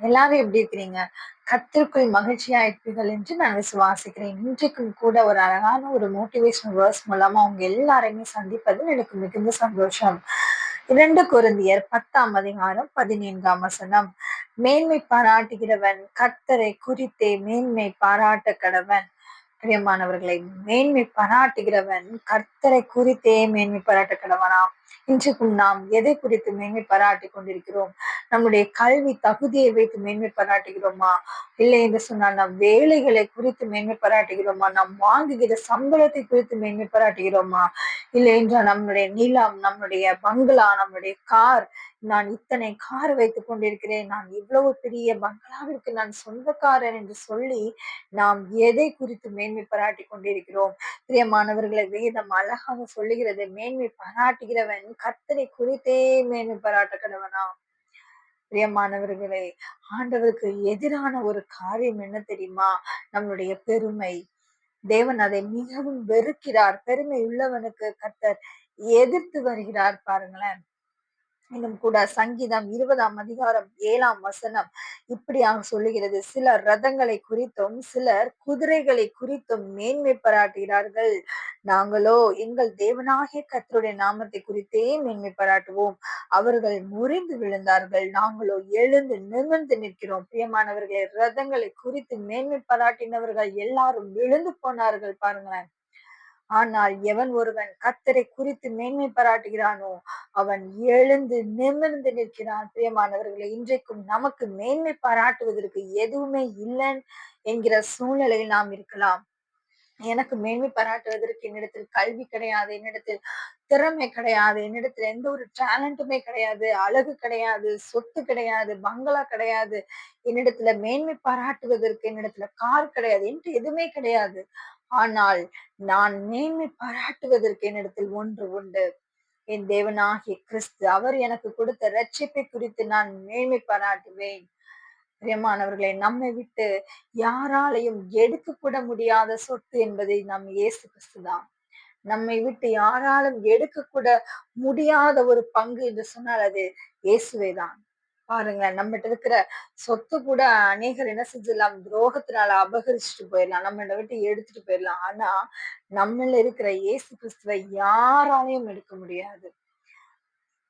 எல்லாரும் எப்படி இருக்கிறீங்க? கத்திற்குள் மகிழ்ச்சியா இருப்பீர்கள் என்று நான் விசுவாசிக்கிறேன். இன்றைக்கும் கூட ஒரு அழகான ஒரு மோட்டிவேஷன் வேர்ஸ் மூலமா அவங்க எல்லாரையுமே சந்திப்பதில் எனக்கு மிகுந்த சந்தோஷம். இரண்டு குருந்தியர் பத்தாம் அதிகாரம் பதினைந்தாம் வசனம். மேன்மை பாராட்டுகிறவன் கர்த்தரை குறித்தே மேன்மை பாராட்ட கடவன். பிரியமானவர்களை மேன்மை பாராட்டுகிறவன் கர்த்தரை குறித்தே மேன்மை பாராட்ட கடவனாம் இன்றைக்கும் நாம் எதை குறித்து மேன்மை பாராட்டி கொண்டிருக்கிறோம்? நம்முடைய கல்வி தகுதியை வைத்து மேன்மை பாராட்டுகிறோமா? இல்லை என்று சொன்னால் நம் வேலைகளை குறித்து மேன்மை பாராட்டுகிறோமா? நாம் வாங்குகிற சம்பளத்தை குறித்து மேன்மை பாராட்டுகிறோமா? இல்லை என்றால் நம்முடைய நிலம் நம்முடைய பங்களா நம்முடைய கார் நான் இத்தனை கார் வைத்துக் கொண்டிருக்கிறேன் நான் இவ்வளவு பெரிய பங்களாவிற்கு நான் சொந்தக்காரன் என்று சொல்லி நாம் எதை குறித்து மேன்மை பாராட்டி கொண்டிருக்கிறோம்? பிரியமானவர்களை வேதம் அழகாக சொல்லுகிறது மேன்மை பாராட்டுகிறவன் கர்த்தனை குறித்தே மேன்மை பாராட்ட பிரியமானவர்களே ஆண்டவருக்கு எதிரான ஒரு காரியம் என்ன தெரியுமா? நம்மளுடைய பெருமை. தேவன் அதை மிகவும் வெறுக்கிறார். பெருமை உள்ளவனுக்கு கர்த்தர் எதிர்த்து வருகிறார் பாருங்களேன். இன்னும் கூட சங்கீதம் இருபதாம் அதிகாரம் ஏழாம் வசனம் இப்படியாக சொல்லுகிறது. சிலர் ரதங்களை குறித்தும் சிலர் குதிரைகளை குறித்தும் மேன்மை பாராட்டுகிறார்கள். நாங்களோ எங்கள் தேவனாகிய கத்தருடைய நாமத்தை குறித்தே மேன்மை பாராட்டுவோம். அவர்கள் முறிந்து விழுந்தார்கள். நாங்களோ எழுந்து நிமிர்ந்து நிற்கிறோம். பிரியமானவர்களை ரதங்களை குறித்து மேன்மை பாராட்டினவர்கள் எல்லாரும் விழுந்து போனார்கள். பாருங்களேன். ஆனால் எவன் ஒருவன் கத்தரை குறித்து மேன்மை பாராட்டுகிறானோ அவன் எழுந்து நிமிர்ந்து நிற்கிறான். பிரியமானவர்களை இன்றைக்கும் நமக்கு மேன்மை பாராட்டுவதற்கு எதுவுமே இல்லை என்கிற சூழ்நிலையில் நாம் இருக்கலாம். எனக்கு மேன்மை பாராட்டுவதற்கு என்னிடத்தில் கல்வி கிடையாது என்னிடத்தில் திறமை கிடையாது என்னிடத்துல எந்த ஒரு டேலண்ட்டுமே கிடையாது அழகு கிடையாது சொத்து கிடையாது பங்களா கிடையாது. என்னிடத்துல மேன்மை பாராட்டுவதற்கு என்னிடத்துல கார் கிடையாது என்று எதுவுமே கிடையாது. ஆனால் நான் மேன்மை பாராட்டுவதற்கு என்னிடத்தில் ஒன்று உண்டு. என் தேவனாகிய கிறிஸ்து அவர் எனக்கு கொடுத்த ரட்சிப்பை குறித்து நான் மேன்மை பாராட்டுவேன். பிரியமானவர்களை நம்மை விட்டு யாராலையும் எடுக்க கூட முடியாத சொத்து என்பதை நம் இயேசு கிறிஸ்துதான் நம்மை விட்டு யாராலும் எடுக்க கூட முடியாத ஒரு பங்கு என்று சொன்னால் அது இயேசுவே தான். பாருங்க நம்மகிட்ட இருக்கிற சொத்து கூட அநேகர் என்ன செஞ்சிடலாம்? துரோகத்தினால அபகரிச்சுட்டு போயிடலாம். நம்ம விட்டு எடுத்துட்டு போயிடலாம். ஆனா நம்மள இருக்கிற இயேசு கிறிஸ்துவை யாராலையும் எடுக்க முடியாது.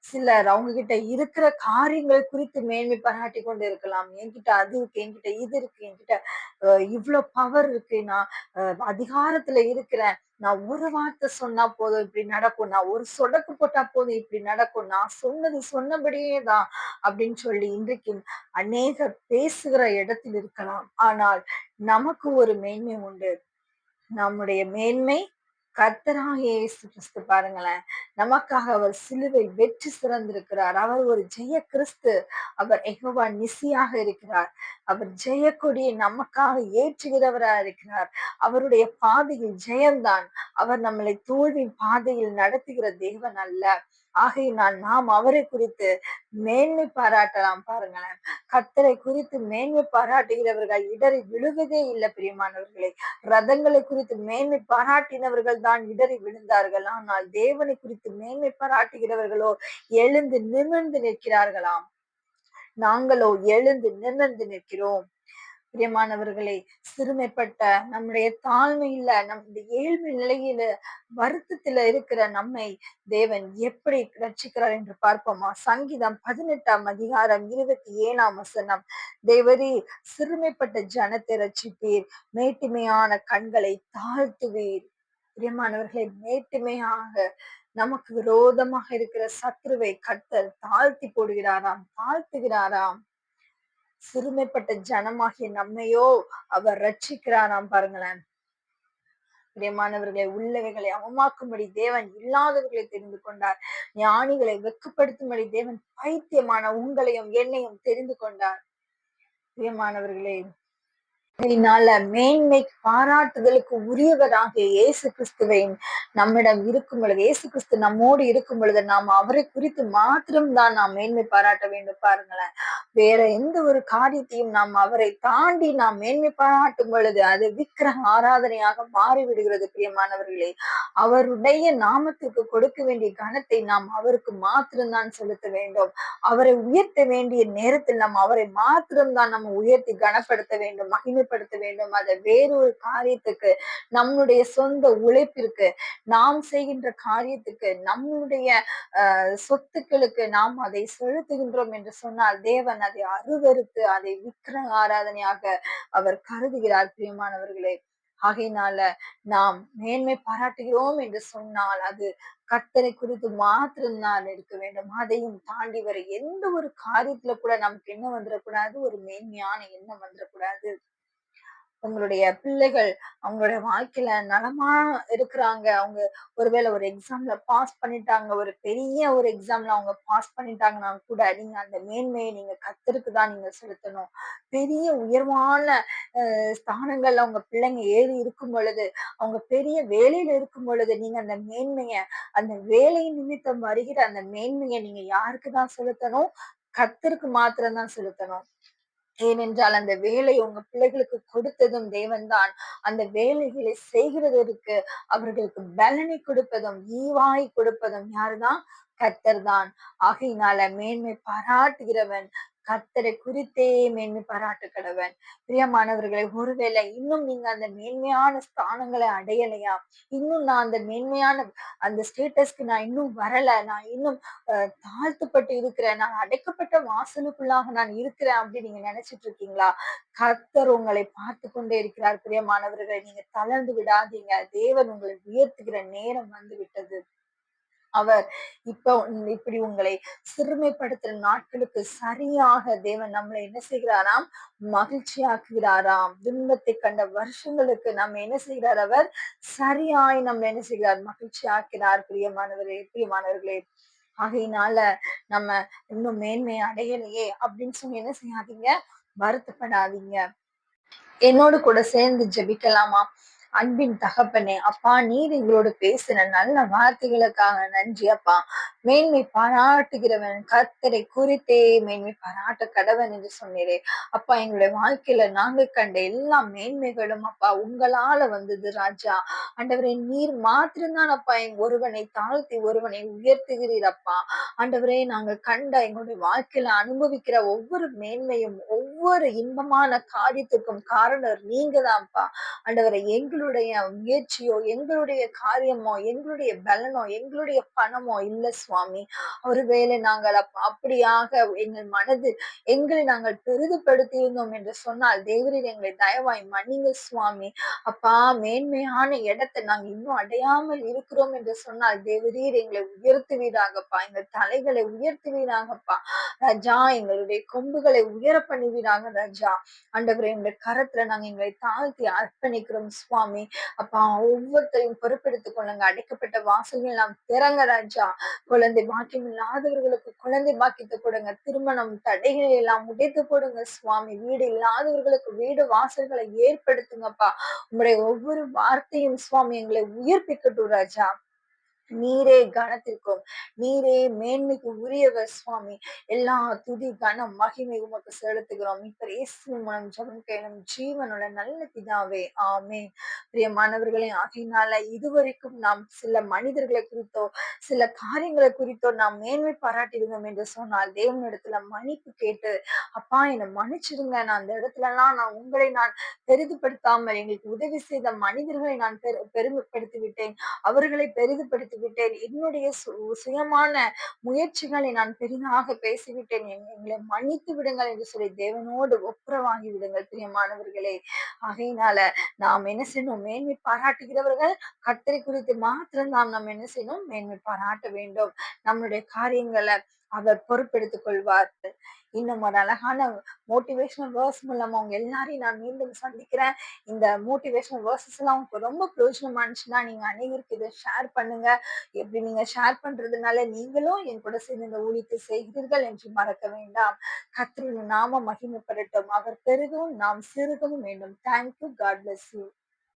சிலர் அவங்க கிட்ட இருக்கிற காரியங்கள் குறித்து மேன்மை பாராட்டி கொண்டு இருக்கலாம். என்கிட்ட அது இருக்கு என்கிட்ட இது இருக்கு என்கிட்ட இவ்வளவு பவர் இருக்கு. நான் அதிகாரத்துல இருக்கிறேன். நான் ஒரு வார்த்தை சொன்னா போதும் இப்படி நடக்கும். நான் ஒரு சொடக்கு போட்டா போதும் இப்படி நடக்கும். நான் சொன்னது சொன்னபடியே தான் அப்படின்னு சொல்லி இன்றைக்கு அநேகர் பேசுகிற இடத்தில் இருக்கலாம். ஆனால் நமக்கு ஒரு மேன்மை உண்டு. நம்முடைய மேன்மை கர்த்தராக இயேசு கிறிஸ்து பாருங்களேன். நமக்காக அவர் சிலுவை வெற்றி சிறந்திருக்கிறார். அவர் ஒரு ஜெய கிறிஸ்து. அவர் எகோவா நிசியாக இருக்கிறார். அவர் ஜெய கொடியை நமக்காக ஏற்றுகிறவராக இருக்கிறார். அவருடைய பாதையில் ஜெயம்தான். அவர் நம்மளை தோல்வியின் பாதையில் நடத்துகிற தேவன் அல்ல. ஆகையினால் நாம் அவரை குறித்து மேன்மை பாராட்டலாம் பாருங்களேன். கத்தரை குறித்து மேன்மை பாராட்டுகிறவர்கள் இடறி விழுவதே இல்லை பிரியமானவர்களே. ரதங்களை குறித்து மேன்மை பாராட்டினவர்கள் தான் இடறி விழுந்தார்கள். ஆனால் தேவனை குறித்து மேன்மை பாராட்டுகிறவர்களோ எழுந்து நிமிர்ந்து நிற்கிறார்களாம். நாங்களோ எழுந்து நிமிர்ந்து நிற்கிறோம். பிரியமானவர்களை சிறுமைப்பட்ட நம்முடைய தாழ்மையில நம்முடைய ஏழ்மை நிலையில வருத்தத்துல இருக்கிற நம்மை தேவன் எப்படி ரட்சிக்கிறார் என்று பார்ப்போமா? சங்கீதம் பதினெட்டாம் அதிகாரம் இருபத்தி ஏழாம் வசனம். தேவரி சிறுமைப்பட்ட ஜனத்தை ரட்சிப்பீர். மேட்டுமையான கண்களை தாழ்த்துவீர். பிரியமானவர்களை மேட்டுமையாக நமக்கு விரோதமாக இருக்கிற சத்ருவை கத்தல் தாழ்த்தி போடுகிறாராம் தாழ்த்துகிறாராம். சிறுமைப்பட்ட ஜனமாகிய நம்மையோ அவர் ரட்சிக்கிறாராம் பாருங்களேன். பிரியமானவர்களை உள்ளவைகளை அவமாக்கும்படி தேவன் இல்லாதவர்களை தெரிந்து கொண்டார். ஞானிகளை வெக்கப்படுத்தும்படி தேவன் பைத்தியமான உங்களையும் என்னையும் தெரிந்து கொண்டார். பிரியமானவர்களே இதனால மேன்மை பாராட்டுதலுக்கு உரியவராகிய இயேசு கிறிஸ்துவை நம்மிடம் இருக்கும் பொழுது இயேசு கிறிஸ்து நம்மோடு இருக்கும் பொழுது நாம் அவரை குறித்து மாத்திரம் தான் நாம் மேன்மை பாராட்ட வேண்டும் பாருங்களேன். வேற எந்த ஒரு காரியத்தையும் நாம் அவரை தாண்டி நாம் மேன்மை பாராட்டும் பொழுது அது விக்கிரக ஆராதனையாக மாறிவிடுகிறது பிரியமானவர்களே. அவருடைய நாமத்திற்கு கொடுக்க வேண்டிய கணத்தை நாம் அவருக்கு மாத்திரம்தான் செலுத்த வேண்டும். அவரை உயர்த்த வேண்டிய நேரத்தில் நாம் அவரை மாத்திரம்தான் நம்ம உயர்த்தி கனப்படுத்த வேண்டும். மகிமைப்படுத்த வேண்டும். அதை வேறொரு காரியத்துக்கு நம்மளுடைய சொந்த உழைப்பிற்கு நாம் செய்கின்ற காரியத்துக்கு நம்மளுடைய சொத்துக்களுக்கு நாம் அதை செலுத்துகின்றோம் என்று சொன்னால் தேவன் அதை அருவறுத்து அதை விக்கிர ஆராதனையாக அவர் கருதுகிறார் பிரியமானவர்களே. ஆகையினால நாம் மேன்மை பாராட்டுகிறோம் என்று சொன்னால் அது கர்த்தரை குறித்து மாத்திரம் மாத்திரம்தான் இருக்க வேண்டும். அதையும் தாண்டி வர எந்த ஒரு காரியத்துல கூட நமக்கு என்ன வந்துடக்கூடாது ஒரு மேன்மையான எண்ணம் வந்துடக்கூடாது உங்களுடைய பிள்ளைகள் அவங்களுடைய வாழ்க்கையில நலமா இருக்கிறாங்க. அவங்க ஒருவேளை ஒரு எக்ஸாம்ல பாஸ் பண்ணிட்டாங்க. ஒரு பெரிய ஒரு எக்ஸாம்ல அவங்க பாஸ் பண்ணிட்டாங்கன்னா கூட நீங்க அந்த மேன்மையை நீங்க கத்தருக்கு தான் நீங்க செலுத்தணும். பெரிய உயர்வான அஹ், ஸ்தானங்கள்ல அவங்க பிள்ளைங்க ஏறி இருக்கும் பொழுது அவங்க பெரிய வேலையில இருக்கும் பொழுது நீங்க அந்த மேன்மையை அந்த வேலை நிமித்தம் வருகிற அந்த மேன்மையை நீங்க யாருக்கு தான் செலுத்தணும்? கத்திற்கு மாத்திரம்தான் செலுத்தணும். ஏனென்றால் அந்த வேலை உங்க பிள்ளைகளுக்கு கொடுத்ததும் தேவன்தான். அந்த வேலைகளை செய்கிறதற்கு அவர்களுக்கு பலனை கொடுப்பதும் ஈவாய் கொடுப்பதும் யாருதான்? கத்தர்தான் ஆகையினால மேன்மை பாராட்டுகிறவன் கர்த்தரை குறித்தே மேன்மை பாராட்டு கடவன் பிரியமானவர்களை ஒருவேளை இன்னும் நீங்க அந்த மேன்மையான ஸ்தானங்களை அடையலையா? இன்னும் நான் அந்த மேன்மையான அந்த ஸ்டேட்டஸ்க்கு நான் இன்னும் வரல. நான் இன்னும் அஹ், இருக்கிறேன். நான் அடைக்கப்பட்ட வாசலுக்குள்ளாக நான் இருக்கிறேன் அப்படின்னு நீங்க நினைச்சிட்டு இருக்கீங்களா? கர்த்தர் உங்களை பார்த்து கொண்டே இருக்கிறார். பிரியமானவர்களை நீங்க தளர்ந்து விடாதீங்க. தேவன் உங்களை உயர்த்துகிற நேரம் வந்து விட்டது. அவர் இப்ப இப்படி உங்களை சிறுமைப்படுத்துற நாட்களுக்கு சரியாக தேவன் நம்மளை என்ன செய்கிறாராம்? மகிழ்ச்சியாக்குகிறாராம். துன்பத்தை கண்ட வருஷங்களுக்கு நம்ம என்ன செய்கிறார் அவர்? சரியாய் நம்ம என்ன செய்கிறார்? மகிழ்ச்சியாக்கிறார் பிரியமானவரே பிரியமானவர்களே. ஆகையினால நம்ம இன்னும் மேன்மை அடையலையே அப்படின்னு சொல்லி என்ன செய்யாதீங்க? வருத்தப்படாதீங்க. என்னோடு கூட சேர்ந்து ஜெபிக்கலாமா? அன்பின் தகப்பனே அப்பா நீர் எங்களோடு பேசின நல்ல வார்த்தைகளுக்காக நன்றி அப்பா. மேன்மை பாராட்டுகிறவன் கர்த்தரை குறித்தே மேன்மை பாராட்ட கடவன் என்று சொன்னீரே. அப்பா எங்களுடைய வாழ்க்கையில நாங்க கண்ட எல்லா மேன்மைகளும் அப்பா உங்களால வந்தது ராஜா. ஆண்டவரே நீர் மாத்திரம்தான் அப்பா எங்க ஒருவனை தாழ்த்தி ஒருவனை உயர்த்துகிறீர் அப்பா. ஆண்டவரே நாங்க கண்ட எங்களுடைய வாழ்க்கையில அனுபவிக்கிற ஒவ்வொரு மேன்மையும் ஒவ்வொரு இன்பமான காரியத்துக்கும் காரணம் நீங்க தான்ப்பா ஆண்டவரை எங்களுடைய முயற்சியோ எங்களுடைய காரியமோ எங்களுடைய பலனோ எங்களுடைய பணமோ இல்ல சுவாமி. ஒருவேளை நாங்கள் அப்படியாக எங்கள் மனது எங்களை நாங்கள் பெரிதுபடுத்தியிருந்தோம் என்று சொன்னால் தேவரீர் எங்களை தயவாய் மன்னிங்க சுவாமி. அப்பா மேன்மையான இடத்தை நாங்கள் இன்னும் அடையாமல் இருக்கிறோம் என்று சொன்னால் தேவரீர் எங்களை உயர்த்துவீராகப்பா எங்கள் தலைகளை உயர்த்துவீராகப்பா. ராஜா எங்களுடைய கொம்புகளை உயர பண்ணுவீராக ராஜா. ஆண்டவரே எங்கள் கரத்துல நாங்க எங்களை தாழ்த்தி அர்ப்பணிக்கிறோம் சுவாமி. அப்பா ஒவ்வொருத்தரையும் பொறுப்பெடுத்துக் கொள்ளுங்க. அடைக்கப்பட்ட வாசல்கள் நாம் திறங்க ராஜா. குழந்தை பாக்கியம் இல்லாதவர்களுக்கு குழந்தை பாக்கியத்தை கொடுங்க. திருமணம் தடைகளை எல்லாம் உடைத்து போடுங்க. சுவாமி வீடு இல்லாதவர்களுக்கு வீடு வாசல்களை ஏற்படுத்துங்கப்பா. உங்களுடைய ஒவ்வொரு வார்த்தையும் சுவாமி எங்களை உயிர்ப்பிக்கட்டும் ராஜா. நீரே கனத்திற்கும் நீரே மேன்மைக்கு உரியவர் சுவாமி. எல்லா துதி கனம் மகிமை உமக்கு செலுத்துகிறோம். இப்ப இயேசு மூலம் கேளும் ஜீவனுள்ள நல்ல பிதாவே ஆமே பிரியமானவர்களே ஆகையினால இதுவரைக்கும் நாம் சில மனிதர்களை குறித்தோ சில காரியங்களை குறித்தோ நாம் மேன்மை பாராட்டியிருந்தோம் என்று சொன்னால் தேவனிடத்துல மன்னிப்பு கேட்டு அப்பா என்னை மன்னிச்சிடுங்க. நான் அந்த இடத்துலலாம் நான் உங்களை நான் பெரிதுபடுத்தாமல் எங்களுக்கு உதவி செய்த மனிதர்களை நான் பெரு பெருமைப்படுத்தி விட்டேன் அவர்களை பெரிதுபடுத்தி விட்டேன் என்னுடைய சுயமான முயற்சிகளை நான் பெரிதாக பேசிவிட்டேன். எங்களை மன்னித்து விடுங்கள் என்று சொல்லி தேவனோடு ஒப்புரவாகி விடுங்கள் பிரியமானவர்களே ஆகையினால நாம் என்ன செய்யணும்? மேன்மை பாராட்டுகிறவர்கள் கர்த்தரை குறித்து மாத்திரம் நாம் நாம் என்ன செய்யணும்? மேன்மை பாராட்ட வேண்டும். நம்மளுடைய காரியங்களை அவர் பொறுப்பெடுத்துக் கொள்வார் இன்னும் ஒரு அழகான மோட்டிவேஷனல் வேர்ஸ் மூலமா அவங்க எல்லாரையும் நான் மீண்டும் சந்திக்கிறேன். இந்த மோட்டிவேஷனல் வேர்சஸ் எல்லாம் உங்களுக்கு ரொம்ப பிரயோஜனமா இருந்துச்சுன்னா நீங்க அனைவருக்கு இதை ஷேர் பண்ணுங்க. எப்படி நீங்க ஷேர் பண்றதுனால நீங்களும் என் கூட சேர்ந்து இந்த ஊழியத்தை செய்கிறீர்கள் என்று மறக்க வேண்டாம். கத்திரின் நாம மகிமைப்படட்டும். அவர் பெருகவும் நாம் சிறுகவும் வேண்டும். Thank you God bless you